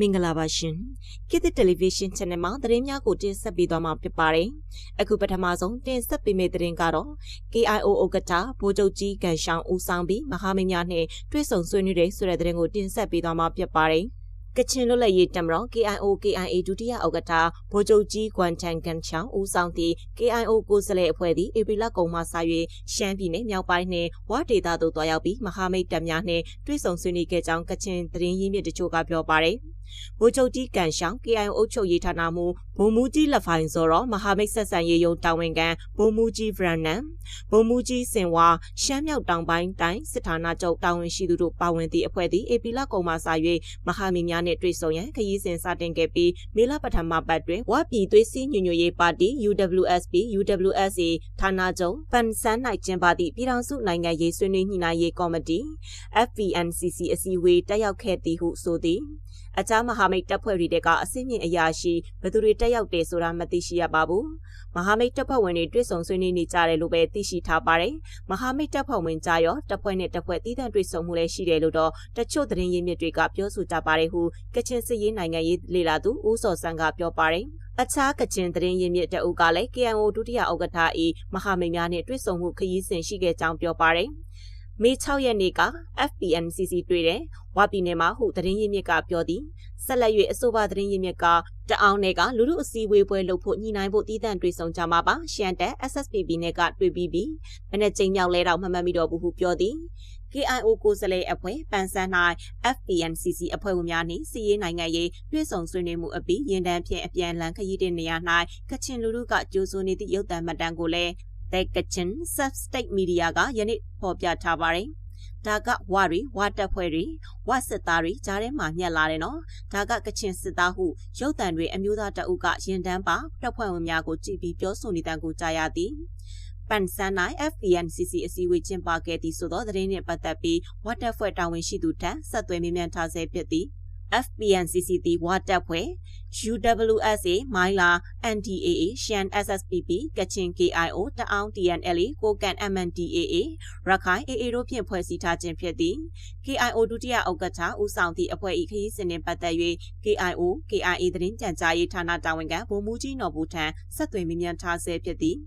မင်္ဂလာပါရှင်ကိသတယ်လီဗီရှင်း channel မှာသတင်းများကိုတင်ဆက်ပေးသွားမှာဖြစ်ပါတယ်အခုပထမဆုံးတင်ဆက်ပေးမယ့်သတင်းကတော့ KIO ဥက္ကဋ္ဌဗိုလ်ချုပ်ကြီးကန်ရှောင်းဦးဆောင်ပြီးမဟာမင်းများနဲ့တွေ့ဆုံဆွေးနွေးတဲ့ဆိုတဲ့သတင်းကိုတင်ဆက်ပေးသွားမှာဖြစ်ပါတယ်ကချင်လွတ်လပ်ရေးတမတော် KIO KIA ဒုတိယဥက္ကဋ္ဌဗိုလ်ချုပ်ကြီးကွမ်တန်ကန်ချောင်းဦးဆောင်သည့် KIO ကိုယ်စားလှယ်အဖွဲ့သည်ဧပြီလကုန်မှစ၍ရှမ်းပြည်နယ်မြောက်ပိုင်းနှင့်ဝါဒေသသို့တွားရောက်ပြီးမဟာမိတ်တပ်များနှင့်တွေ့ဆုံဆွေးနွေးခဲ့ကြောင်းကချင်သတင်းရင်းမြစ်တချို့ကပြောပါရယ်။ ဗိုလ်ချုပ်ကြီးကန်ရှောင်း KIO အုပ်ချုပ်ရေးဌာနမှဗိုလ်မှူးကြီးလက်ဖိုင်စောတော့မဟာမိတ်ဆက်ဆံရေးယုံတာဝန်ခံဗိုလ်မှူးကြီးဗရန်နန်ဗိုလ်မှူးကြီးစင်ဝါရှမ်းမြောက်တောင်ပိုင်းတိုင်းစစ်ဌာနချုပ်တာဝန်ရှိသူတို့ပါဝင်သည့်အဖွဲ့သည် AP လကုံမှစ၍မဟာမိတ်များနှင့်တွေ့ဆုံရန်ခရီးစဉ်စတင်ခဲ့ပြီးမေလပထမပတ်တွင်ဝပြည်သွေးစည်းညွညွရေးပါတီ UWSP UWSA ဌာနချုပ်ပန်ဆန်း၌ကျင်းပသည့်ပြည်ထောင်စုနိုင်ငံရေးဆွေးနွေးညှိနှိုင်းရေးကော်မတီ FPNCC အစည်းအဝေးတက်ရောက်ခဲ့သည်ဟုဆိုသည် အခြားမဟာမိတ်တပ်ဖွဲ့တွေကအစင်းမြင့်အရာရှိဘသူတွေတက်ရောက်တယ်ဆိုတာမသိရှိရပါဘူးမဟာမိတ်တပ်ဖွဲ့ဝင်တွေတွေ့ဆုံဆွေးနွေးနေကြတယ်လို့ပဲသိရှိထားပါတယ်မဟာမိတ်တပ်ဖွဲ့ဝင်ကြရောတပ်ဖွဲ့နဲ့တပ်ဖွဲ့တည်တံ့တွေ့ဆုံမှုလည်းရှိတယ်လို့တော့တချို့သတင်းရင်းမြစ်တွေကပြောဆိုကြပါတယ်ဟုကချင်စစ်ရေးနိုင်ငံရေးလေလာသူဦးစော်စန်းကပြောပါတယ်အခြားကချင်သတင်းရင်းမြစ်တအုပ်ကလည်း KNO ဒုတိယဥက္ကဋ္ဌ၏မဟာမိတ်များနှင့်တွေ့ဆုံမှုခရီးစဉ်ရှိခဲ့ကြောင်းပြောပါတယ်။ မေ6ရက်နေ့က FPNCC တွေ့တယ်ဝါပြည်နယ်မှာဟုသတင်းရင်းမြစ်ကပြောသည်ဆက်လက်၍အဆိုပါသတင်းရင်းမြစ်ကတအောင်နယ်ကလူလူအစည်းအဝေးပွဲလုပ်ဖို့ညှိနှိုင်းဖို့တည်တံ့တွေ့ဆုံကြမှာပါရှန်တက် SSPB နဲ့ကတွေ့ပြီးပြီးမနေ့ချိန်မြောက်လဲတော့မမှတ်မိတော့ဘူးဟုပြောသည် KIO ကိုယ်စားလှယ်အဖွဲ့ပန်ဆန်း၌ FPNCC အဖွဲ့ဝင်များနှင့်စီးရေးနိုင်ငံရေးတွေ့ဆုံဆွေးနွေးမှုအပြီးရင်တန်းဖြင့်အပြန်လန်ခရီးတဲ့နေရာ၌ကချင်လူလူကကြိုးစိုးနေသည့်ရုပ်သံမှတ်တမ်းကိုလည်း The Kachin Sub-State Media ကယနေ့ဖော်ပြထားပါတယ်။ဒါကဝရီဝတက်ဖွဲ့တွေဝစစ်သားတွေကြားထဲမှာညက်လာတယ်နော်။ဒါကကချင်စစ်သားဟုရုပ်တံတွေအမျိုးသားတအုပ်ကရင်တန်းပါတပ်ဖွဲ့ဝင်များကိုကြည်ပြီးပြောဆိုနေတဲ့ကိုကြားရသည်။ပန်ဆန်နိုင် FPNCC အစည်းအဝေးကျင်းပခဲ့သည့်ဆိုသောသတင်းနှင့်ပတ်သက်ပြီးဝတ်တက်ဖွဲ့တာဝန်ရှိသူထံဆက်သွယ်မြင်မြန်ထားဆဲဖြစ်သည်။ FPNCCT ဝါတပ်ဖွဲ့ UWSA မိုင်းလာ NDAA ရှမ်း SSPP ကချင် KIO တအောင်း TNLA ကိုကန် MNDAA ရခိုင် AA တို့ဖြင့်ဖွဲ့စည်းထားခြင်းဖြစ်သည် KIO ဒုတိယဥက္ကဋ္ဌဦးဆောင်သည့်အဖွဲ့၏ခရီးစဉ်နှင့်ပတ်သက်၍ KIO KIA သတင်းကြံကြားရေးဌာနတာဝန်ခံဗိုလ်မှူးကြီးနော်ဘူးထံဆက်သွယ်မြင်မြန်ထားဆဲဖြစ်သည်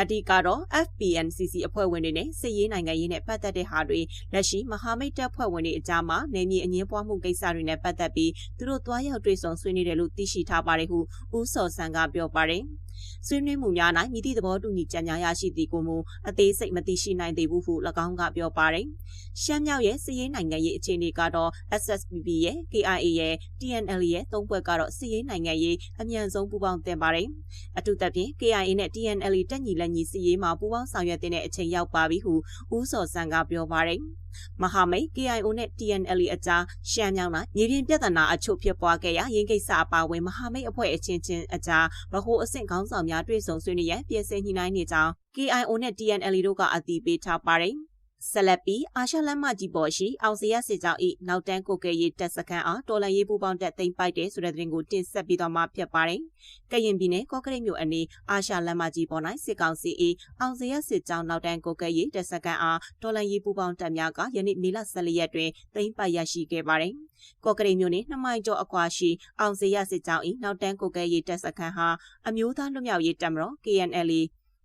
အဓိကတော့ FPNCC အဖွဲ့ဝင်တွေနဲ့စစ်ရေးနိုင်ငံရေးနဲ့ပတ်သက်တဲ့ဟာတွေလက်ရှိမဟာမိတ်တပ်ဖွဲ့ဝင်တွေအကြားမှာနေမြေအငင်းပွားမှုကိစ္စတွေနဲ့ပတ်သက်ပြီးသူတို့တွားရောက်တွေ့ဆုံဆွေးနွေးတယ်လို့သိရှိထားပါတယ်ဟုဦးစော်ဆန်းကပြောပါတယ်။ဆွေးနွေးမှုများ၌မြည်သည့်သဘောတူညီချက်များရရှိသည်ကိုမူအသေးစိတ်မသိရှိနိုင်သေးဘူးဟု၎င်းကပြောပါတယ်။ရှမ်းမြောက်ရဲ့စစ်ရေးနိုင်ငံရေးအခြေအနေကတော့ SSPB ရဲ့ KIA ရဲ့ TNL ရဲ့သုံးဘက်ကတော့စစ်ရေးနိုင်ငံရေးအမြန်ဆုံးပူးပေါင်းတင်ပါတယ်။အထူးသဖြင့် KIA နဲ့ TNL တက်ညီလက်ညီစစ်ရေးမှာပူးပေါင်းဆောင်ရွက်တဲ့အချိန်ရောက်ပါပြီဟုဦးစော်စံကပြောပါတယ်။မဟာမိတ် KIO နဲ့ TNL အကြားရှမ်းမြောင်း၌မြေပြင်ပြဿနာအချို့ဖြစ်ပွားခဲ့ရာရင်းကိစ္စအပါအဝင်မဟာမိတ်အဖွဲ့အချင်းချင်းအကြားဗဟိုအဆင့်ခေါင်းဆောင်များတွေ့ဆုံဆွေးနွေးရန်ပြင်ဆင်ညှိနှိုင်းနေကြောင်း KIO နဲ့ TNL တို့ကအတည်ပြုထားပါတယ်။ ဆက်လက်ပြီးအာရှလမ်းမကြီးပေါ်ရှိအောင်စရစစ်ကြောင်း၏နောက်တန်းကိုကဲရေးတပ်စခန်းအားတော်လန်ရေးပူပေါင်းတပ်သိမ်းပိုက်တဲ့ဆိုတဲ့သတင်းကိုတင်ဆက်ပြီးတော့မှဖြစ်ပါတယ်။ကရင်ပြည်နယ်ကော့ကရိတ်မြို့အနီးအာရှလမ်းမကြီးပေါ်၌စစ်ကောင်စီ၏အောင်စရစစ်ကြောင်းနောက်တန်းကိုကဲရေးတပ်စခန်းအားတော်လန်ရေးပူပေါင်းတပ်များကယနေ့မေလ14ရက်တွင်သိမ်းပိုက်ရရှိခဲ့ပါတယ်။ကော့ကရိတ်မြို့နယ်နှမိုင်ကျော်အကွာရှိအောင်စရစစ်ကြောင်း၏နောက်တန်းကိုကဲရေးတပ်စခန်းဟာအမျိုးသားလွတ်မြောက်ရေးတပ်မတော် KNL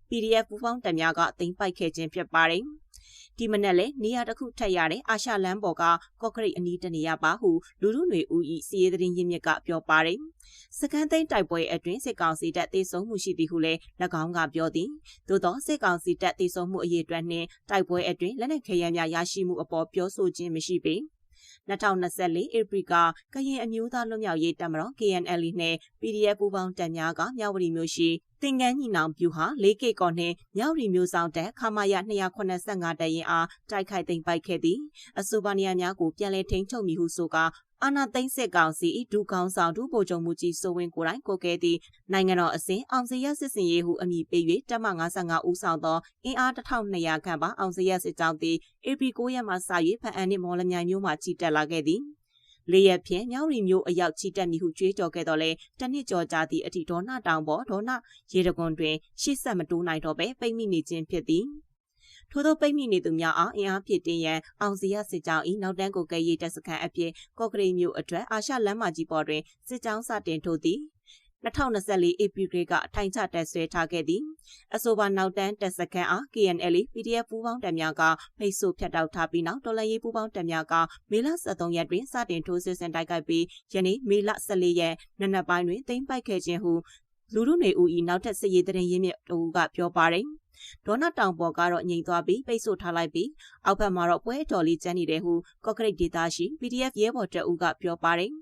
PDF ပူးပေါင်းတပ်များကသိမ်းပိုက်ခဲ့ခြင်းဖြစ်ပါတယ်။ ဒီမနက်လဲနေရာတစ်ခုထက်ရတဲ့အာရှလမ်းပေါ်ကကော့ကရိတ်အနီးတနေရာပါဟုလူလူတွေဦးဤစီးရဲသတင်းရင်းမြစ်ကပြောပါတယ်စကန်သိန်းတိုက်ပွဲအတွင်းစစ်ကောင်စီတပ်တေဆုံးမှုရှိသည်ဟုလည်း၎င်းကပြောသည်သို့သောစစ်ကောင်စီတပ်တေဆုံးမှုအရေးအတွက်နှင့်တိုက်ပွဲအတွင်းလက်နက်ခဲယမ်းများရရှိမှုအပေါ်ပြောဆိုခြင်းမရှိပေ 2024ဧပြီကကရင်အမျိုးသားလွတ်မြောက်ရေးတပ်မတော် KNL နဲ့ PDF ပူးပေါင်းတပ်များကမြဝတီမြို့ရှိတင်ကန်းညီနောင်ပြူဟာ၄ကီကော်နှင့်မြောက်ရီမျိုးဆောင်တပ်ခမာယ285တပ်ရင်အားတိုက်ခိုက်သိမ်းပိုက်ခဲ့သည်အဆိုပါနေရာများကိုပြန်လည်ထိန်းချုပ်မိဟုဆိုကာ အာနာသိန်းစစ်ကောင်စီဒုကောင်ဆောင်ဒုဗိုလ်ချုပ်မှုကြီးစိုးဝင်းကိုယ်တိုင်ကိုကဲသည့်နိုင်ငံတော်အစဉ်အောင်စရစစ်စင်ရေးဟုအမည်ပေး၍တပ်မ55ဦးဆောင်သောအင်အား1200ခန့်ပါအောင်စရစစ်ကြောင်းသည် AP 9ရက်မှစ၍ဖန်အန်နှင့်မော်လမြိုင်မြို့မှချီတက်လာခဲ့သည်လေးရက်ဖြင့်မြောက်ရီမျိုးအရောက်ချီတက်မိဟုကြွေးကြော်ခဲ့တော့လဲတနစ်ကျော်ကြာသည့်အထိဒေါနာတောင်ပေါ်ဒေါနာရေတကွန်တွင်ရှေ့ဆက်မတိုးနိုင်တော့ပဲပိတ်မိနေခြင်းဖြစ်သည် ထို့သောပိတ်မိနေသူများအားအင်အားဖြည့်တင်းရန်အောင်စီရစစ်ကြောင်း၏နောက်တန်းကိုကဲရေးတပ်စခန်းအဖြစ်ကော့ကရိတ်မြို့အတွက်အာရှလမ်းမကြီးပေါ်တွင်စစ်ကြောင်းစတင်ထိုးသည်2024 April ကအထိုင်ချတက်ဆွဲထားခဲ့သည်အဆိုပါနောက်တန်းတက်စခန်းအား KNL PDF ပူးပေါင်းတပ်များကဖိတ်ဆို့ဖြတ်တောက်ထားပြီးနောက်တော်လှန်ရေးပူးပေါင်းတပ်များကမေလ23ရက်တွင်စတင်ထိုးစစ်ဆင်တိုက်ခိုက်ပြီးယနေ့မေလ14ရက်နနက်ပိုင်းတွင်သိမ်းပိုက်ခဲ့ခြင်းဟုလူလူနေဦး၏နောက်ထပ်စစ်ရေးတရင်ရင်းမြစ်တူကပြောပါတယ် ဒေါနတောင်ပေါ်ကတော့ငြိမ်သွားပြီးပိတ်ဆို့ထားလိုက်ပြီးအောက်ဘက်မှာတော့ပွဲတော်လေးကျန်းနေတယ်ဟုကော့ကရိတ်ဒေသရှိ PDF ရဲဘော်တပ်ဦးကပြောပါတယ်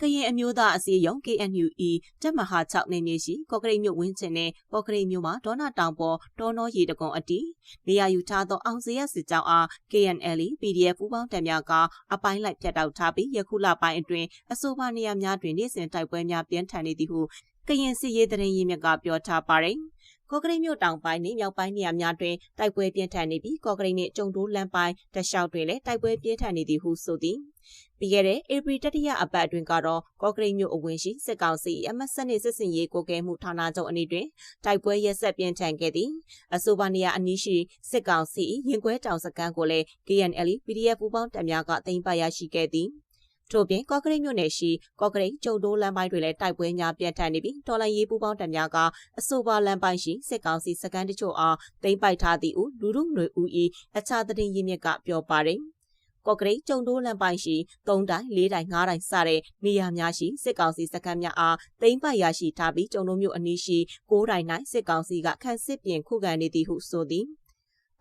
ကရင်အမျိုးသားအစည်းအရုံး KNUE တပ်မဟာ6နေမြေရှိကော့ကရိတ်မြို့ဝင်းကျင်နဲ့ကော့ကရိတ်မြို့မှာဒေါနာတောင်ပေါ်တောနောရေတကုံအတီနေရာယူထားသောအောင်စရစစ်ကြောင်းအား KNL PDF ပူးပေါင်းတပ်များကအပိုင်းလိုက်ဖြတ်တောက်ထားပြီးယခုလပိုင်းအတွင်းအဆိုပါနေရာများတွင်နေ့စဉ်တိုက်ပွဲများပြင်းထန်နေသည်ဟုကရင်စစ်ရေးတရင်ရင်းမြစ်ကပြောထားပါတယ်။ ကော့ကရိတ်မြို့တောင်ပိုင်းနဲ့မြောက်ပိုင်းနေရာများတွင်တိုက်ပွဲပြင်းထန်နေပြီးကော့ကရိတ်နှင့်ကျုံတိုးလမ်းပိုင်းတလျှောက်တွင်လည်းတိုက်ပွဲပြင်းထန်နေသည်ဟုဆိုသည်။ပြီးခဲ့တဲ့ဧပြီတတိယအပတ်အတွင်းကတော့ကော့ကရိတ်မြို့အဝင်ရှိစစ်ကောင်စီအမတ်စနစ်စစ်စင်ရေးကိုကဲမှုဌာနချုပ်အနေတွင်တိုက်ပွဲရက်ဆက်ပြင်းထန်ခဲ့သည်အဆိုပါနေရာအနီးရှိစစ်ကောင်စီရင်ကွဲတောင်စခန်းကိုလည်း KNL PDF ပူးပေါင်းတပ်များကသိမ်းပိုက်ရရှိခဲ့သည်။ ထို့ပြင်ကော့ကရိတ်မြို့နယ်ရှိကော့ကရိတ်ကျုံတိုးလမ်းပိုင်းတွေလည်းတိုက်ပွဲများပြန့်ထန်နေပြီးတော်လိုင်းရေးပူးပေါင်းတပ်များကအဆိုပါလမ်းပိုင်းရှိစစ်ကောင်စီစခန်းတချို့အားသိမ်းပိုက်ထားသည့်ဦးလူလူຫນွေဦး၏အခြားသတင်းရင်းမြစ်ကပြောပါတယ်ကော့ကရိတ်ကျုံတိုးလမ်းပိုင်းရှိ3တိုင်4တိုင်5တိုင်စတဲ့နေရာများရှိစစ်ကောင်စီစခန်းများအားသိမ်းပိုက်ရရှိထားပြီးကျုံတိုးမြို့အနီးရှိ6တိုင်၌စစ်ကောင်စီကခန့်စစ်ပြင်ခုခံနေသည်ဟုဆိုသည်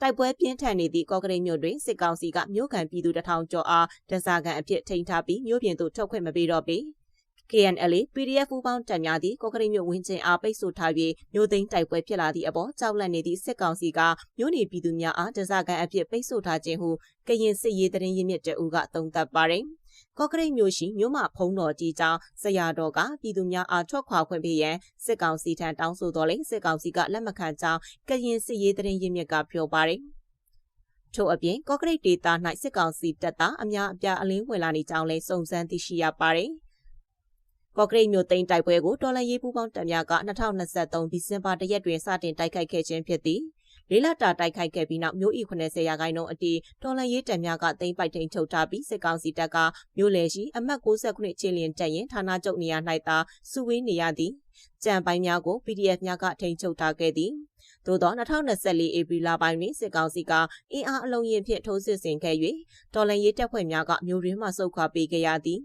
တိုက်ပွဲပြင်းထန်နေသည့်ကော့ကရိတ်မြို့တွင်စစ်ကောင်စီကမြို့ကန်ပြည်သူတထောင်ကျော်အားဒဇာကန်အဖြစ်ထိန်းထားပြီးမြို့ပြင်သို့ထုတ်ခွင့်မပေးတော့ပေ။ KNL PDF ပူးပေါင်းတပ်များသည့်ကော့ကရိတ်မြို့ဝင်းကျင်အားပိတ်ဆို့ထားပြီးမြို့သိမ်းတိုက်ပွဲဖြစ်လာသည့်အပေါ်ကြောက်လန့်နေသည့်စစ်ကောင်စီကမြို့နေပြည်သူများအားဒဇာကန်အဖြစ်ပိတ်ဆို့ထားခြင်းဟုကရင်စစ်ရေးတရင်ရင်းမြစ်တအူးကသုံးသပ်ပါတယ်။ ကော့ကရိတ်မြို့ရှိမြို့မဖုံးတော်ကြီးကျောင်းဆရာတော်ကပြည်သူများအားထွက်ခွာခွင့်ပေးရန်စစ်ကောင်စီထံတောင်းဆိုတော်လဲစစ်ကောင်စီကလက်မခံကြောင်းကရင်စစ်ရေးတရင်ရင်းမြစ်ကပြောပါတယ်ထို့အပြင်ကော့ကရိတ်ဒေသ၌စစ်ကောင်စီတပ်သားအများအပြားအလင်းဝင်လာနေကြောင်းလည်းစုံစမ်းသိရှိရပါတယ်။ကော့ကရိတ်မြို့သိမ်းတိုက်ပွဲကိုတော်လန်ရေးပူးပေါင်းတပ်များက2023ဒီဇင်ဘာတရက်တွင်စတင်တိုက်ခိုက်ခဲ့ခြင်းဖြစ်သည်။ လေးလတာတိုက်ခိုက်ခဲ့ပြီးနောက်မြို့ဤ80ရာခိုင်နှုန်းအတီတော်လန်ရေးတပ်များကသိမ်းပိုက်ထိန်ချုပ်ထားပြီးစစ်ကောင်စီတပ်ကမြို့လေရှိအမှတ်69ချင်းလျင်တပ်ရင်ဌာနချုပ်နေရာ၌သာစုဝေးနေရသည်ကြံပိုင်းများကို PDF များကထိန်ချုပ်ထားခဲ့သည် သို့သော2024ဧပြီလပိုင်းတွင်စစ်ကောင်စီကအင်အားအလုံးရင်ဖြင့်ထိုးစစ်ဆင်ခဲ့၍တော်လန်ရေးတပ်ဖွဲ့များကမြို့ရင်းမှဆုတ်ခွာပေးခဲ့ရသည်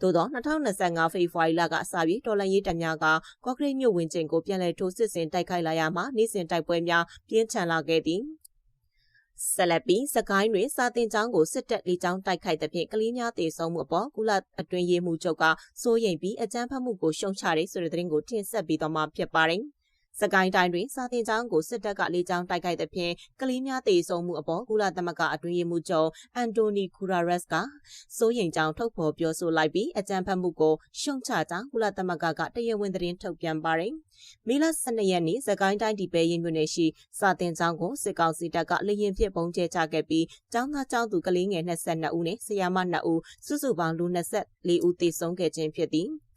သို့သော2025ဖေဖော်ဝါရီလကစပြီးတော်လန်ရေးတပ်များကကော့ကရိတ်မြို့ဝင်ကျင်ကိုပြန်လည်ထိုးစစ်ဆင်တိုက်ခိုက်လာရမှနေ့စဉ်တိုက်ပွဲများပြင်းထန်လာခဲ့သည်ဆက်လက်ပြီးစကိုင်းတွင်စာတင်ကျောင်းကိုစစ်တပ်လေကြောင်းတိုက်ခိုက်သဖြင့်ကလေးများတေဆုံးမှုအပေါ်ကုလအတွင်းရေးမှူးချုပ်ကစိုးရိမ်ပြီးအကြမ်းဖက်မှုကိုရှုံချတယ်ဆိုတဲ့သတင်းကိုတင်ဆက်ပေးသွားမှာဖြစ်ပါတယ်။ စကိုင်းတိုင်းတွင်စာတင်ကျောင်းကိုစစ်တပ်ကလေကြောင်းတိုက်ခိုက်သဖြင့်ကလေးများတေဆုံးမှုအပေါ်ကုလသမဂ္ဂအတွင်းရေးမှူးချုပ်အန်တိုနီကူရာရက်စ်ကစိုးရိမ်ကြောင်းထုတ်ဖော်ပြောဆိုလိုက်ပြီးအကြမ်းဖက်မှုကိုရှုံချကြောင်းကုလသမဂ္ဂကတရားဝင်သတင်းထုတ်ပြန်ပါတယ်။မေလ12ရက်နေ့စကိုင်းတိုင်းဒီပဲရင်မြို့နယ်ရှိစာတင်ကျောင်းကိုစစ်ကောင်စီတပ်ကလေရင်ဖြစ်ပုံကျဲချခဲ့ပြီးကျောင်းသားကျောင်းသူကလေးငယ်22ဦးနဲ့ဆရာမ2ဦးစုစုပေါင်းလူ24ဦးသေဆုံးခဲ့ခြင်းဖြစ်သည်။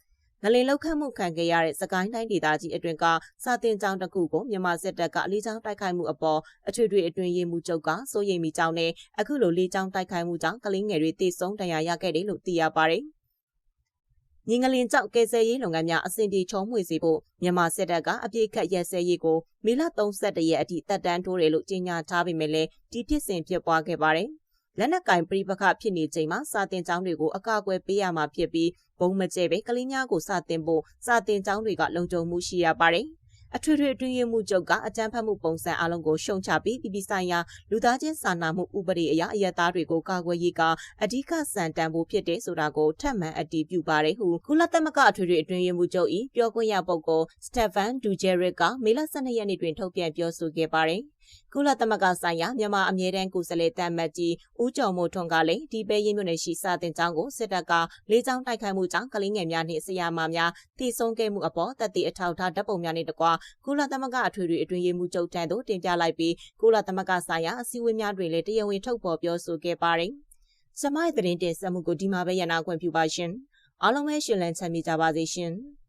ငလင်လောက်ခတ်မှုခံခဲ့ရတဲ့စကိုင်းတိုင်းဒေသကြီးအတွင်းကစာတင်ကျောင်းတစ်ခုကိုမြန်မာစစ်တပ်ကလေကြောင်းတိုက်ခိုက်မှုအပေါ်အထွေထွေအတွင်းရေးမှူးချုပ်ကစိုးရိမ်မိကြောင်းနဲ့အခုလိုလေကြောင်းတိုက်ခိုက်မှုကြောင့်ကလေးငယ်တွေတေဆုံးဒဏ်ရာရခဲ့တယ်လို့သိရပါတယ်။ညီငလင်ကြောက်ကယ်ဆယ်ရေးလုပ်ငန်းများအဆင်ပြေချုံးမှွေစေဖို့မြန်မာစစ်တပ်ကအပြည့်ခတ်ရဲဆဲရေးကိုမေလ31ရက်အထိတပ်တန်းထိုးတယ်လို့ကြေညာထားပေမဲ့လည်းဒီဖြစ်စဉ်ဖြစ်ပွားခဲ့ပါတယ်။ လက်နက်ကင်ပြိပခဖြစ်နေချိန်မှာစာတင်ကျောင်းတွေကိုအကာအကွယ်ပေးရမှာဖြစ်ပြီးဘုံမကျဲပဲကလေးများကိုစာတင်ဖို့စာတင်ကျောင်းတွေကလုံခြုံမှုရှိရပါတယ်။အထွေထွေအတွင်းရေးမှူးချုပ်ကအကြမ်းဖက်မှုပုံစံအလုံးကိုရှုံချပြီးပြည်ပဆိုင်ရာလူသားချင်းစာနာမှုဥပဒေအရအယက်သားတွေကိုကာကွယ်ရေးကအဓိကစံတန်ဖို့ဖြစ်တဲ့ဆိုတာကိုထပ်မံအတည်ပြုပါတယ်ဟုကုလသမဂ္ဂအထွေထွေအတွင်းရေးမှူးချုပ်၏ပြောခွင့်ရပုဂ္ဂိုလ်စတက်ဖန်ဒူဂျယ်ရစ်ကမေလ12ရက်နေ့တွင်ထုတ်ပြန်ပြောဆိုခဲ့ပါတယ် ကုလသမဂ္ဂဆိုင်ရာမြန်မာအမြဲတမ်းကိုယ်စားလှယ်တမ်းမတ်ကြီးဦးကျော်မိုးထွန်းကလည်းဒီပဲရင်မြို့နယ်ရှိစာတင်ကျောင်းကိုစစ်တပ်ကလေးချောင်းတိုက်ခိုက်မှုကြောင့်ကလေးငယ်များနှင့်ဆရာမများထိဆုံးခဲ့မှုအပေါ်တပ်တည်အထောက်ထားဓာတ်ပုံများနဲ့တကွကုလသမဂ္ဂအထွေထွေအတွင်းရေးမှူးချုပ်ထံသို့တင်ပြလိုက်ပြီးကုလသမဂ္ဂဆိုင်ရာအစည်းအဝေးများတွင်လည်းတရားဝင်ထုတ်ဖော်ပြောဆိုခဲ့ပါတယ်။စမိုင်းသတင်းတင်ဆက်မှုကိုဒီမှာပဲရနာခွင့်ပြုပါရှင်။အားလုံးပဲရှင်လန်းချမ်းမြေကြပါစေရှင်။